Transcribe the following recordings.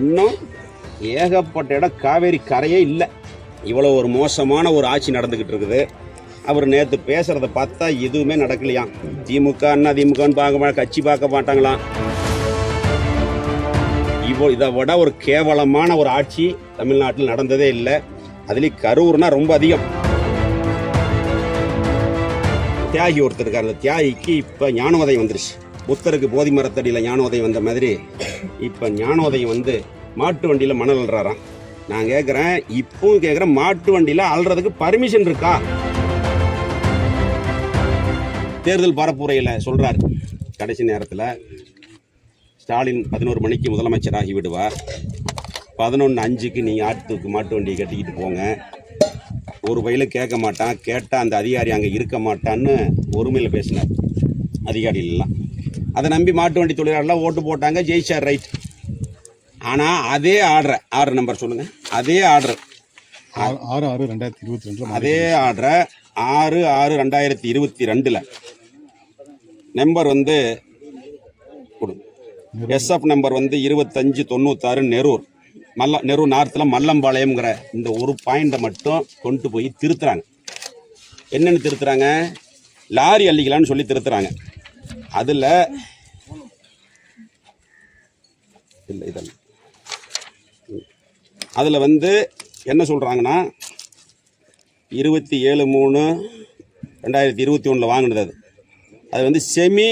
இன்னும் ஏகப்பட்ட இடம் காவேரி கரையே இல்லை. இவ்வளோ ஒரு மோசமான ஒரு ஆட்சி நடந்துக்கிட்டு இருக்குது. அவர் நேற்று பேசுகிறத பார்த்தா எதுவுமே நடக்கலையாம் திமுக அண்ணா திமுகன்னு பார்க்க மாட்டா கட்சி பார்க்க மாட்டாங்களாம் இவ்வளோ இதை விட ஒரு கேவலமான ஒரு ஆட்சி தமிழ்நாட்டில் நடந்ததே இல்லை. அதுலேயும் கரூர்னா ரொம்ப அதிகம். தியாகி ஒருத்தர் இருக்கார். அந்த தியாகிக்கு இப்போ ஞானோதயம் வந்துருச்சு. புத்தருக்கு போதி மரத்தடியில் ஞானோதயம் வந்த மாதிரி இப்போ ஞானோதயம் வந்து மாட்டு வண்டியில் மணல் அல்றாராம் நான் கேட்குறேன் இப்பவும் கேட்குறேன் மாட்டு வண்டியில் அல்றதுக்கு பர்மிஷன் இருக்கா? தேர்தல் பரப்புரையில் சொல்கிறார் கடைசி நேரத்தில் ஸ்டாலின் பதினோரு மணிக்கு முதலமைச்சராகி விடுவார். பதினொன்று அஞ்சுக்கு நீங்கள் ஆட்டுக்கு மாட்டு வண்டியை கட்டிக்கிட்டு போங்க. ஒரு வயலும் கேட்க மாட்டான் கேட்டால் அந்த அதிகாரி அங்கே இருக்க மாட்டான்னு ஒருமையில் பேசினார். அதிகாரி எல்லாம். அதை நம்பி மாட்டு வண்டி தொழிலாளர்லாம் ஓட்டு போட்டாங்க ஜெயிச்சார் ரைட் ஆனால் அதே ஆர்டரை ஆர்டர் நம்பர் சொல்லுங்கள் அதே ஆர்டர் ஆறு ஆறு ரெண்டாயிரத்தி இருபத்தி ரெண்டுல அதே ஆர்டரை ஆறு ஆறு ரெண்டாயிரத்தி இருபத்தி ரெண்டில். நம்பர் வந்து எஸ்எஃப் நம்பர் வந்து இருபத்தஞ்சு தொண்ணூத்தாறு நெரூர். மல்ல நெரூர் நார்த்தில் மல்லம்பாளையம்ங்கிற இந்த ஒரு பாயிண்ட்டை மட்டும் கொண்டு போய் திருத்துறாங்க. என்னென்னு திருத்துறாங்க? லாரி அள்ளிக்கலான்னு சொல்லி திருத்துறாங்க. அதில் இல்லை இதெல்லாம் அதில் வந்து என்ன சொல்கிறாங்கன்னா இருபத்தி ஏழு மூணு ரெண்டாயிரத்தி இருபத்தி ஒன்றில் வாங்கினது அது. அது வந்து semi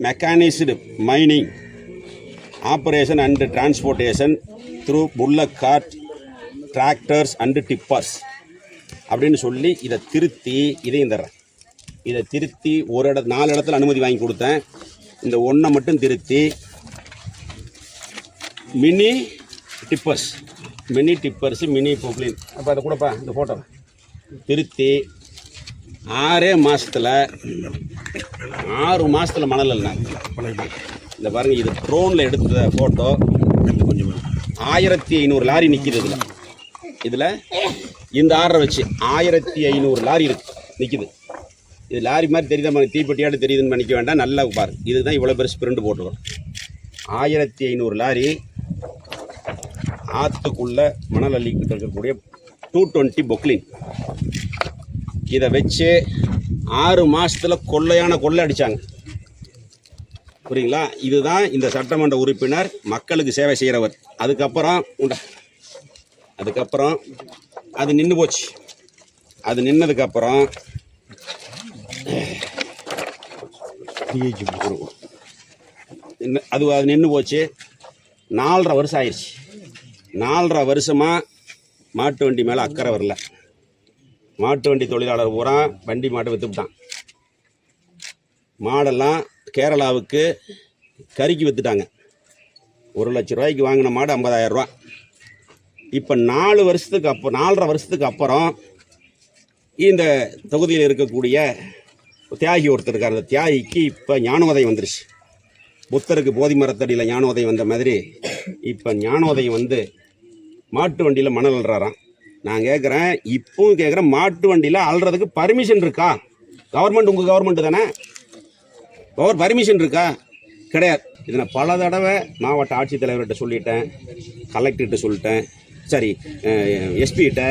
mechanised mining operation and transportation through bullock cart tractors and tippers அப்படின்னு சொல்லி இதை திருத்தி இதையும் தர்றேன் இதை திருத்தி ஒரு இட நாலு இடத்துல அனுமதி வாங்கி கொடுத்தேன். இந்த ஒன்றை மட்டும் திருத்தி mini tippers. Mini tippers mini பொப்ளின் அப்போ அதை கூடப்பா இந்த ஃபோட்டோ திருத்தி ஆறே மாதத்தில் ஆறு மாதத்தில் மணல் இல்லைண்ணா இந்த பாருங்கள் இது ட்ரோனில் எடுத்த ஃபோட்டோ கொஞ்சம் ஆயிரத்தி ஐநூறு லாரி நிற்கிது இதில். இதில் இந்த ஆர்டரை வச்சு ஆயிரத்தி ஐநூறு லாரி இருக்கு நிற்கிது இது லாரி மாதிரி தெரியுதா பாருங்க, தீப்பெட்டியாட்டு தெரியுதுன்னு நினைக்க வேண்டாம் நல்லா பாரு. இதுதான் இவ்வளோ பெருசு பிரிண்ட் போட்டுருக்கோம். ஆயிரத்தி ஐநூறு லாரி ஆற்றுக்குள்ள மணல் அள்ளிக்கிட்டு இருக்கக்கூடிய டூ டுவெண்ட்டி பொக்லின் இதை வச்சு ஆறு மாசத்துல கொள்ளையான கொள்ளை அடிச்சாங்க. புரியுங்களா? இதுதான் இந்த சட்டமன்ற உறுப்பினர் மக்களுக்கு சேவை செய்கிறவர் அதுக்கப்புறம் உண்டா அதுக்கப்புறம் அது நின்று போச்சு. அது நின்னதுக்கப்புறம் அது அது நின்று போச்சு. நாலரை வருஷம் ஆயிடுச்சு நாலரை வருஷமாக மாட்டு வண்டி மேலே அக்கறை வரல. மாட்டு வண்டி தொழிலாளர் பூரா வண்டி மாட்டை விற்றுவிட்டான் மாடெல்லாம் கேரளாவுக்கு கறிக்கு விற்றுட்டாங்க ஒரு லட்ச ரூபாய்க்கு வாங்கின மாடு 50000 ரூபா. இப்போ நாலு வருஷத்துக்கு அப்போ நாலரை வருஷத்துக்கு அப்புறம் இந்த தொகுதியில் இருக்கக்கூடிய தியாகி ஒருத்தர் இருக்கார். அந்த தியாகிக்கு இப்போ ஞானோதயம் வந்துருச்சு. புத்தருக்கு போதி மரத்தடியில் ஞானோதயம் வந்த மாதிரி இப்போ ஞானோதயம் வந்து மாட்டு வண்டியில் மணல் அள்ளுறாராம். நான் கேட்குறேன் இப்பவும் கேட்குறேன் மாட்டு வண்டியில் அல்றதுக்கு பர்மிஷன் இருக்கா? கவர்மெண்ட் உங்கள் கவர்மெண்ட் தானே? பவர் பர்மிஷன் இருக்கா? கிடையாது. இதை நான் பல தடவை மாவட்ட ஆட்சித்தலைவர்கிட்ட சொல்லிட்டேன் கலெக்டர்கிட்ட சொல்லிட்டேன். சரி எஸ்பிகிட்ட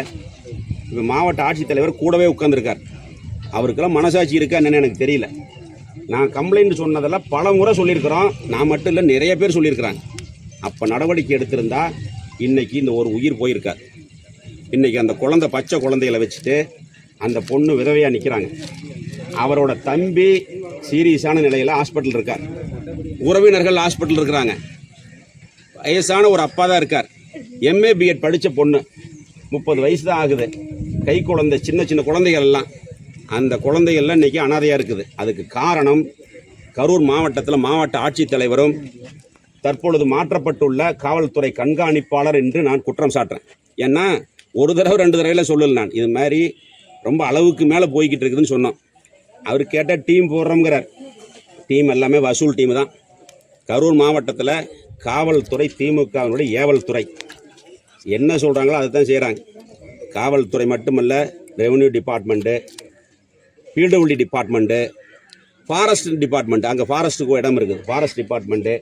இப்போ மாவட்ட ஆட்சித்தலைவர் கூடவே உட்காந்துருக்கார் அவருக்கெல்லாம் மனசாட்சி இருக்கா என்னென்னு எனக்கு தெரியல. நான் கம்ப்ளைண்ட் சொன்னதெல்லாம் பல முறை சொல்லியிருக்கிறோம். நான் மட்டும் இல்லை நிறைய பேர் சொல்லியிருக்கிறாங்க. அப்போ நடவடிக்கை எடுத்திருந்தா இன்றைக்கி இந்த ஒரு உயிர் போயிருக்கார். இன்றைக்கி அந்த குழந்தை பச்சை குழந்தைகளை வச்சுட்டு அந்த பொண்ணு விதவையாக நிற்கிறாங்க அவரோட தம்பி சீரியஸான நிலையில் ஹாஸ்பிட்டல் இருக்கார். உறவினர்கள் ஹாஸ்பிட்டல் இருக்கிறாங்க. வயசான ஒரு அப்பா தான் இருக்கார். எம்ஏ பிஎட் படித்த பொண்ணு. முப்பது வயசு தான் ஆகுது. கை குழந்தை சின்ன சின்ன குழந்தைகள் எல்லாம். அந்த குழந்தைகள்லாம் இன்றைக்கி அனாதையாக இருக்குது. அதுக்கு காரணம் கரூர் மாவட்டத்தில் மாவட்ட ஆட்சித்தலைவரும் தற்பொழுது மாற்றப்பட்டுள்ள காவல்துறை கண்காணிப்பாளர் என்று நான் குற்றம் சாட்டுறேன். ஏன்னா ஒரு தடவை ரெண்டு தடவையில் சொல்லல நான். இது மாதிரி ரொம்ப அளவுக்கு மேலே போய்கிட்டு இருக்குதுன்னு சொன்னோம். அவர் கேட்டால் டீம் போடுறோங்கிறார் டீம் எல்லாமே வசூல் டீம் தான். கரூர் மாவட்டத்தில் காவல்துறை திமுகவினுடைய ஏவல் துறை. என்ன சொல்கிறாங்களோ அதை தான் செய்கிறாங்க காவல்துறை மட்டுமல்ல revenue department PWD department forest department. அங்கே ஃபாரஸ்ட்டுக்கு இடம் இருக்குது. Forest department.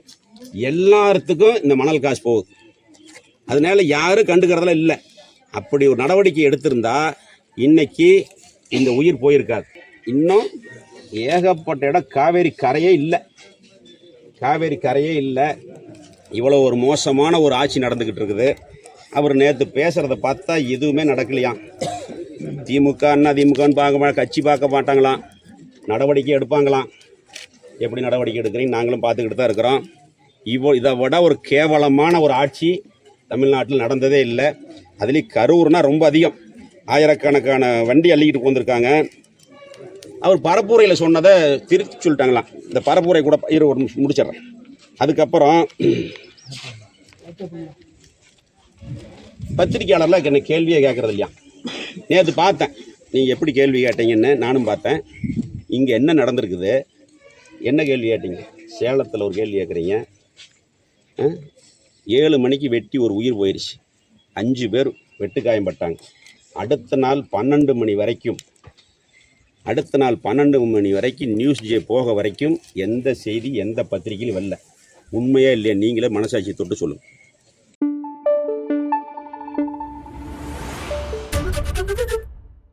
எல்லாத்துக்கும் இந்த மணல் காசு போகுது. அதனால யாரும் கண்டுக்கிறதெல்லாம் இல்லை. அப்படி ஒரு நடவடிக்கை எடுத்திருந்தா இன்னைக்கு இந்த உயிர் போயிருக்காது. இன்னும் ஏகப்பட்ட இடம் காவேரி கரையே இல்லை. காவேரி கரையே இல்லை. இவ்வளோ ஒரு மோசமான ஒரு ஆட்சி நடந்துக்கிட்டு இருக்குது. அவர் நேற்று பேசுகிறத பார்த்தா எதுவுமே நடக்கலையாம் திமுக அண்ணா திமுகன்னு பார்க்க கட்சி பார்க்க மாட்டாங்களாம். நடவடிக்கை எடுப்பாங்களாம். எப்படி நடவடிக்கை எடுக்கிறீங்க நாங்களும் பார்த்துக்கிட்டு தான் இருக்கிறோம். இவ்வளோ இதை விட ஒரு கேவலமான ஒரு ஆட்சி தமிழ்நாட்டில் நடந்ததே இல்லை. அதுலேயும் கரூர்னால் ரொம்ப அதிகம். ஆயிரக்கணக்கான வண்டி அள்ளிக்கிட்டு வந்திருக்காங்க அவர் பரப்புரையில் சொன்னதை திருப்பி சொல்லிட்டாங்களாம். இந்த பரப்புரை கூட இரு ஒரு நிமிஷம் முடிச்சிடுறேன். அதுக்கப்புறம் பத்திரிக்கையாளர்லாம் என்ன கேள்வியே கேட்கறது இல்லையா? நேற்று பார்த்தேன். நீங்கள் எப்படி கேள்வி கேட்டீங்கன்னு நானும் பார்த்தேன். இங்கே என்ன நடந்திருக்குது? என்ன கேள்வி கேட்டீங்க? சேலத்தில் ஒரு கேள்வி கேட்குறீங்க. ஏழு மணிக்கு வெட்டி ஒரு உயிர் போயிடுச்சு அஞ்சு பேர் வெட்டுக்காயம்பட்டாங்க. அடுத்த நாள் பன்னெண்டு மணி வரைக்கும் அடுத்த நாள் பன்னெண்டு மணி வரைக்கும் நியூஸ் ஜே போக வரைக்கும் எந்த செய்தி எந்த பத்திரிகையிலும் வரல. உண்மையாக இல்லையா? நீங்களே மனசாட்சி தொட்டு சொல்லுங்கள்